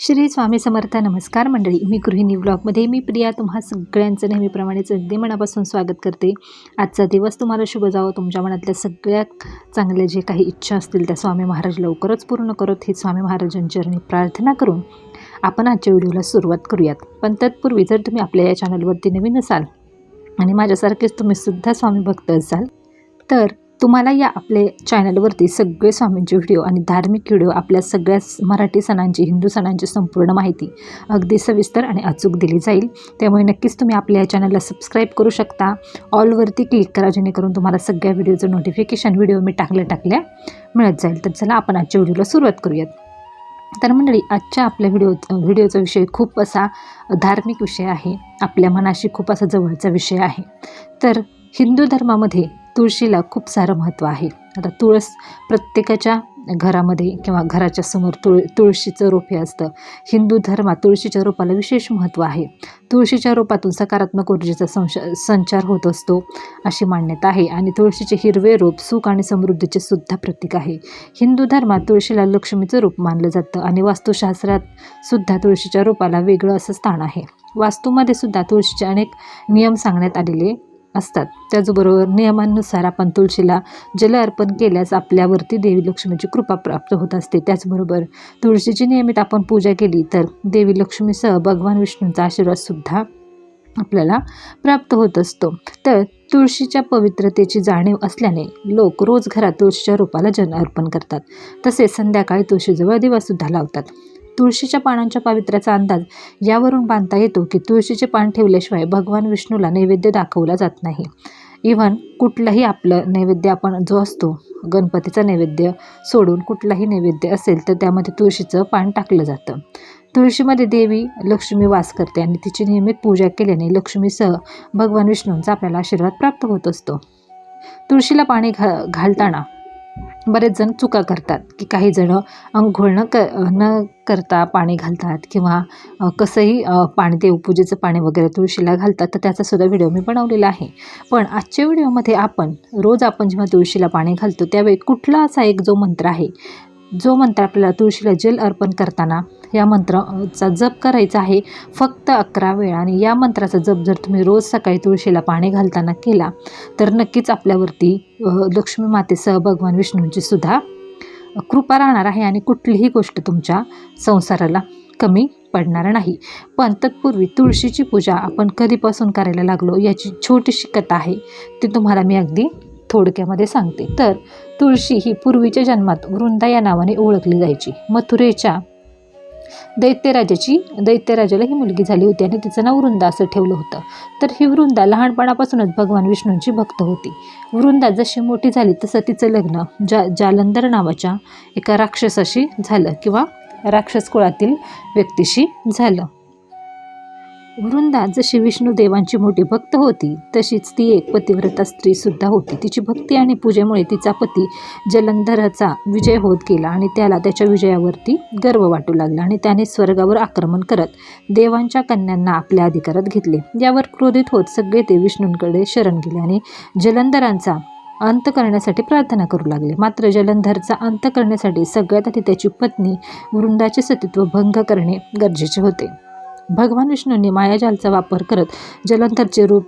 श्री स्वामी समर्थ नमस्कार मंडळी. मी गृहिणी ब्लॉगमध्ये मी प्रिया. तुम्हा सगळ्यांचं नेहमीप्रमाणेच अगदी मनापासून स्वागत करते. आजचा दिवस तुम्हाला शुभ जावं. तुमच्या मनातल्या सगळ्या चांगल्या जे काही इच्छा असतील त्या स्वामी महाराज लवकरच पूर्ण करत ही स्वामी महाराजांचरणी प्रार्थना करून आपण आजच्या व्हिडिओला सुरुवात करूयात. पण तत्पूर्वी जर तुम्ही आपल्या या चॅनलवरती नवीन असाल आणि माझ्यासारखेच तुम्ही सुद्धा स्वामी भक्त असाल तर तुम्हाला या आपल्या चॅनलवरती सगळे स्वामींचे व्हिडिओ आणि धार्मिक व्हिडिओ आपल्या सगळ्या मराठी सणांची हिंदू सणांची संपूर्ण माहिती अगदी सविस्तर आणि अचूक दिली जाईल. त्यामुळे नक्कीच तुम्ही आपल्या या चॅनलला सबस्क्राईब करू शकता. ऑलवरती क्लिक करा जेणेकरून तुम्हाला सगळ्या व्हिडिओचं नोटिफिकेशन व्हिडिओ मी टाकल्या टाकल्या मिळत जाईल. तर चला आपण आजच्या व्हिडिओला सुरुवात करूयात. तर मंडळी आजच्या आपल्या व्हिडिओ व्हिडिओचा विषय खूप असा धार्मिक विषय आहे. आपल्या मनाशी खूप असा जवळचा विषय आहे. तर हिंदू धर्मामध्ये तुळशीला खूप सारं महत्त्व आहे. आता तुळस प्रत्येकाच्या घरामध्ये किंवा घराच्या समोर तुळ तुळशीचं रोप हे असतं. हिंदू धर्मात तुळशीच्या रोपाला विशेष महत्त्व आहे. तुळशीच्या रोपातून सकारात्मक ऊर्जेचा संश संचार होत असतो अशी मान्यता आहे. आणि तुळशीचे हिरवे रोप सुख आणि समृद्धीचे सुद्धा प्रतीक आहे. हिंदू धर्मात तुळशीला लक्ष्मीचं रूप मानलं जातं आणि वास्तुशास्त्रात सुद्धा तुळशीच्या रोपाला वेगळं असं स्थान आहे. वास्तूमध्ये सुद्धा तुळशीचे अनेक नियम सांगण्यात आलेले असतात. त्याचबरोबर नियमांनुसार आपण तुळशीला जल अर्पण केल्यास आपल्यावरती देवी लक्ष्मीची कृपा प्राप्त होत असते. त्याचबरोबर तुळशीची नियमित आपण पूजा केली तर देवी लक्ष्मीसह भगवान विष्णूंचा आशीर्वादसुद्धा आपल्याला प्राप्त होत असतो. तर तुळशीच्या पवित्रतेची जाणीव असल्याने लोक रोज घरात तुळशीच्या रूपाला जल अर्पण करतात. तसेच संध्याकाळी तुळशीजवळ दिवासुद्धा लावतात. तुळशीच्या पानांच्या पावित्र्याचा अंदाज यावरून बांधता येतो की तुळशीचे पान ठेवल्याशिवाय भगवान विष्णूला नैवेद्य दाखवला जात नाही. इव्हन कुठलंही आपलं नैवेद्य आपण जो असतो गणपतीचा नैवेद्य सोडून कुठलाही नैवेद्य असेल तर त्यामध्ये तुळशीचं पान टाकलं जातं. तुळशीमध्ये देवी लक्ष्मी वास करते आणि तिची नियमित पूजा केल्याने लक्ष्मीसह भगवान विष्णूंचा आपल्याला आशीर्वाद प्राप्त होत असतो. तुळशीला पाणी घा घालताना बरेच जण चुका करतात की काही जण अंघोळ न क न करता पाणी घालतात किंवा कसंही पाणी पाणी देवपूजेचं पाणी वगैरे तुळशीला घालतात तर त्याचासुद्धा व्हिडिओ मी बनवलेला आहे. पण आजच्या व्हिडिओमध्ये आपण रोज आपण जेव्हा तुळशीला पाणी घालतो त्यावेळी कुठला असा एक जो मंत्र आहे जो मंत्र आपल्याला तुळशीला जल अर्पण करताना या मंत्राचा जप करायचा आहे फक्त अकरा वेळा. आणि या मंत्राचा जप जर तुम्ही रोज सकाळी तुळशीला पाणी घालताना केला तर नक्कीच आपल्यावरती लक्ष्मी मातेसह भगवान विष्णूंची सुद्धा कृपा राहणार आहे आणि कुठलीही गोष्ट तुमच्या संसाराला कमी पडणार नाही. पण तत्पूर्वी तुळशीची पूजा आपण कधीपासून करायला लागलो याची छोटीशी कथा आहे. ती तुम्हाला मी अगदी थोडक्यामध्ये सांगते. तर तुळशी ही पूर्वीच्या जन्मात वृंदा या नावाने ओळखली जायची. मथुरेच्या दैत्यराजाची दैत्यराजाला ही मुलगी झाली होती आणि तिचं नाव वृंदा असं ठेवलं होतं. तर ही वृंदा लहानपणापासूनच भगवान विष्णूंची भक्त होती. वृंदा जशी मोठी झाली तसं तिचं लग्न जा जालंधर नावाच्या एका राक्षसाशी झालं किंवा राक्षस कुळातील व्यक्तीशी झालं. वृंदा जशी विष्णुदेवांची मोठी भक्त होती तशीच ती एक पतिव्रता स्त्री सुद्धा होती. तिची भक्ती आणि पूजेमुळे तिचा पती जलंधराचा विजय होत गेला आणि त्याला त्याच्या विजयावरती गर्व वाटू लागला आणि त्याने स्वर्गावर आक्रमण करत देवांच्या कन्यांना आपल्या अधिकारात घेतले. यावर क्रोधित होत सगळे ते विष्णूंकडे शरण गेले आणि जलंधरांचा अंत करण्यासाठी प्रार्थना करू लागले. मात्र जलंधरचा अंत करण्यासाठी सगळ्यात आधी त्याची पत्नी वृंदाचे सतीत्व भंग करणे गरजेचे होते. भगवान विष्णूंनी मायाजालचा वापर करत जलंधरचे रूप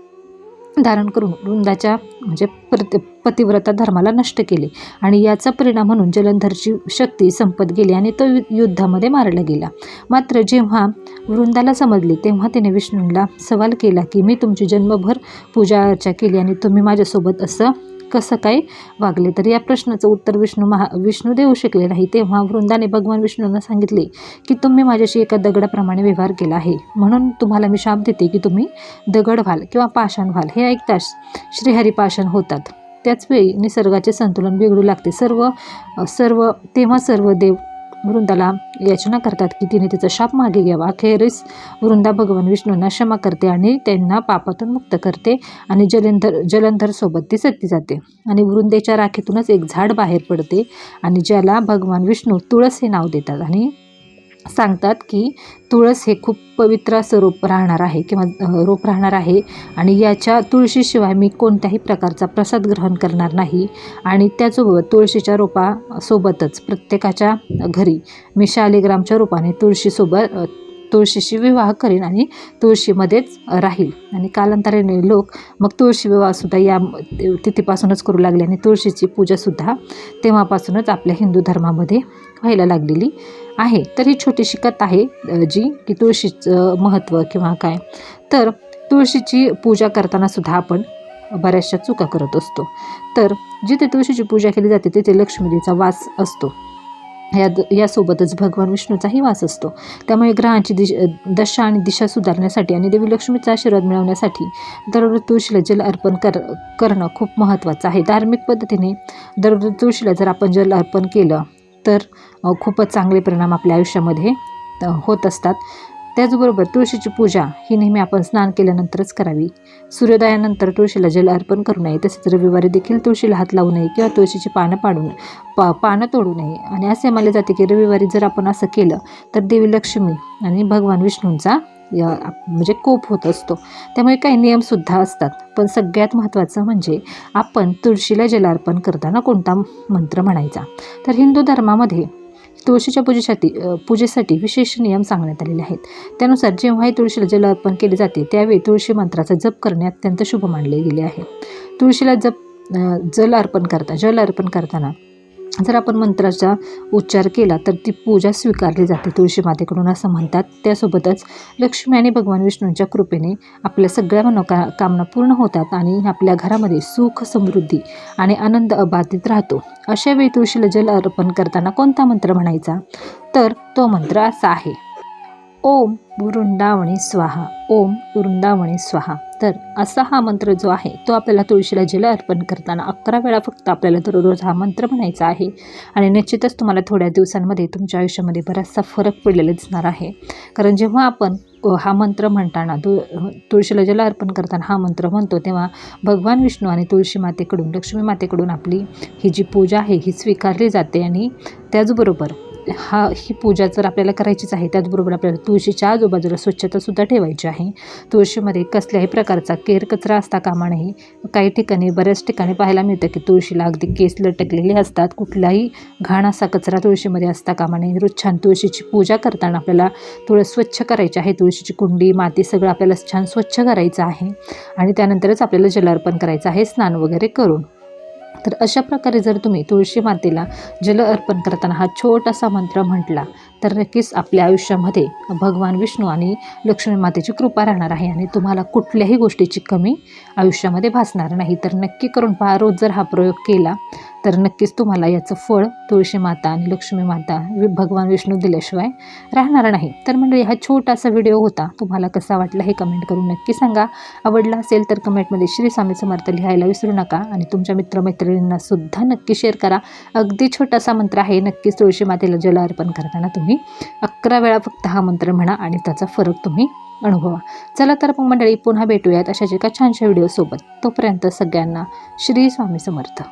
धारण करून वृंदाच्या म्हणजे प्रति पतिव्रता धर्माला नष्ट केले. आणि याचा परिणाम म्हणून जलंधरची शक्ती संपत गेली आणि तो यु- युद्धामध्ये मारला गेला. मात्र जेव्हा वृंदाला समजले तेव्हा तिने विष्णूंना सवाल केला की मी तुमची जन्मभर पूजा अर्चा केली आणि तुम्ही माझ्यासोबत असं कसं काय वागले? तर या प्रश्नाचं उत्तर विष्णू महा विष्णू देऊ शकले नाही. तेव्हा वृंदाने भगवान विष्णूंना सांगितले की तुम्ही माझ्याशी एका दगडाप्रमाणे व्यवहार केला आहे. म्हणून तुम्हाला मी शाप देते की तुम्ही दगड व्हाल किंवा पाषाण व्हाल. हे ऐकताच श्रीहरी पाषाण होतात. त्याचवेळी निसर्गाचे संतुलन बिघडू लागते. सर्व सर्व तेव्हा सर्व देव वृंदाला याचना करतात की तिने तिचा शाप मागे घ्यावा. अखेरीस वृंदा भगवान विष्णूंना क्षमा करते आणि त्यांना पापातून मुक्त करते आणि जलंधर जलंधरसोबत ती सती जाते. आणि वृंदेच्या राखीतूनच एक झाड बाहेर पडते आणि ज्याला भगवान विष्णू तुळस हे नाव देतात. आणि सांगतात की तुळस हे खूप पवित्र असं रोप राहणार आहे किंवा रोप राहणार आहे. आणि याच्या तुळशीशिवाय मी कोणत्याही प्रकारचा प्रसाद ग्रहण करणार नाही. आणि त्याचसोबत तुळशीच्या रोपासोबतच प्रत्येकाच्या घरी मी शालिग्रामच्या रूपाने तुळशीसोबत तुळशीशी विवाह करेन आणि तुळशीमध्येच राहील. आणि कालांतराने लोक मग तुळशी विवाहसुद्धा या तिथीपासूनच करू लागले. आणि तुळशीची पूजासुद्धा तेव्हापासूनच आपल्या हिंदू धर्मामध्ये व्हायला लागलेली. आहे तर ही छोटीशी कथा आहे जी की तुळशीचं महत्त्व किंवा काय. तर तुळशीची पूजा करताना सुद्धा आपण बऱ्याचशा चुका करत असतो. तर जिथे तुळशीची पूजा केली जाते तिथे लक्ष्मीदेवीचा वास असतो. या यासोबतच भगवान विष्णूचाही वास असतो. त्यामुळे ग्रहांची दिश दशा आणि दिशा सुधारण्यासाठी आणि देवी लक्ष्मीचा आशीर्वाद मिळवण्यासाठी दररोज तुळशीला जल अर्पण कर करणं खूप महत्त्वाचं आहे. धार्मिक पद्धतीने दररोज तुळशीला जर आपण जल अर्पण केलं तर खूपच चांगले परिणाम आपल्या आयुष्यामध्ये होत असतात. त्याचबरोबर तुळशीची पूजा ही नेहमी आपण स्नान केल्यानंतरच करावी. सूर्योदयानंतर तुळशीला जल अर्पण करू नये. तसेच रविवारी देखील तुळशीला हात लावू नये किंवा तुळशीची पानं पाडू पा पानं तोडू नये. आणि असे मानले जाते की रविवारी जर आपण असं केलं तर देवी लक्ष्मी आणि भगवान विष्णूंचा या म्हणजे कोप होत असतो. त्यामुळे काही नियमसुद्धा असतात. पण सगळ्यात महत्त्वाचं म्हणजे आपण तुळशीला जलार्पण करताना कोणता मंत्र म्हणायचा? तर हिंदू धर्मामध्ये तुळशीच्या पूजेसाठी पूजेसाठी विशेष नियम सांगण्यात आलेले आहेत. त्यानुसार जेव्हाही तुळशीला जल अर्पण केले जाते त्यावेळी तुळशी मंत्राचा जप करणे अत्यंत शुभ मानले गेले आहे. तुळशीला जप जल अर्पण करता जल अर्पण करताना जर आपण मंत्राचा उच्चार केला तर ती पूजा स्वीकारली जाते तुळशी मातेकडून असं म्हणतात. त्यासोबतच लक्ष्मी आणि भगवान विष्णूंच्या कृपेने आपल्या सगळ्या मनोका कामना पूर्ण होतात आणि आपल्या घरामध्ये सुख समृद्धी आणि आनंद अबाधित राहतो. अशा वेळी तुळशीला जल अर्पण करताना कोणता मंत्र म्हणायचा? तर तो मंत्र असा आहे. ओम वृंदावणी स्वाहा ओम वृंदावणी स्वाहा. तर असा हा मंत्र जो आहे तो आपल्याला तुळशीला जल अर्पण करताना अकरा वेळा फक्त आपल्याला दररोज हा मंत्र म्हणायचा आहे. आणि निश्चितच तुम्हाला थोड्या दिवसांमध्ये तुमच्या आयुष्यामध्ये बराचसा फरक पडलेला दिसणार आहे. कारण जेव्हा आपण हा मंत्र म्हणताना तु तुळशीला जल अर्पण करताना हा मंत्र म्हणतो तेव्हा भगवान विष्णू आणि तुळशी मातेकडून लक्ष्मी मातेकडून आपली ही जी पूजा आहे ही स्वीकारली जाते. आणि त्याचबरोबर हा ही पूजा जर आपल्याला करायचीच आहे त्याचबरोबर आपल्याला तुळशीच्या आजूबाजूला स्वच्छतासुद्धा ठेवायची आहे. तुळशीमध्ये कसल्याही प्रकारचा केर कचरा असता कामा नये. काही ठिकाणी बऱ्याच ठिकाणी पाहायला मिळतं की तुळशीला अगदी केस लटकलेले असतात. कुठलाही घाण असा कचरा तुळशीमध्ये असता कामा नये. रोज छान तुळशीची पूजा करताना आपल्याला तुळस स्वच्छ करायची आहे. तुळशीची कुंडी माती सगळं आपल्याला छान स्वच्छ करायचं आहे. आणि त्यानंतरच आपल्याला जलार्पण करायचं आहे स्नान वगैरे करून. तर अशा प्रकारे जर तुम्ही तुळशी मातेला जल अर्पण करताना हा छोटासा मंत्र म्हटला तर नक्कीच आपल्या आयुष्यामध्ये भगवान विष्णू आणि लक्ष्मी मातेची कृपा राहणार आहे आणि तुम्हाला कुठल्याही गोष्टीची कमी आयुष्यामध्ये भासणार नाही. तर नक्की करून पहा रोज जर हा प्रयोग केला तर नक्कीच तुम्हाला याचं फळ तुळशी माता आणि लक्ष्मी माता भगवान विष्णू दिल्याशिवाय राहणार नाही. तर मंडळी हा छोटासा व्हिडिओ होता. तुम्हाला कसा वाटला हे कमेंट करून नक्की सांगा. आवडला असेल तर कमेंटमध्ये श्री स्वामी समर्थ लिहायला विसरू नका आणि तुमच्या मित्रमैत्रिणींना सुद्धा नक्की शेअर करा. अगदी छोटासा मंत्र आहे नक्कीच तुळशी मातेला जल अर्पण करताना तुम्ही तुम्ही अकरा वेळा फक्त हा मंत्र म्हणा आणि त्याचा फरक तुम्ही अनुभवा. चला तर मग मंडळी पुन्हा भेटूयात अशाच एका छानशा व्हिडिओसोबत तोपर्यंत सगळ्यांना श्री स्वामी समर्थ.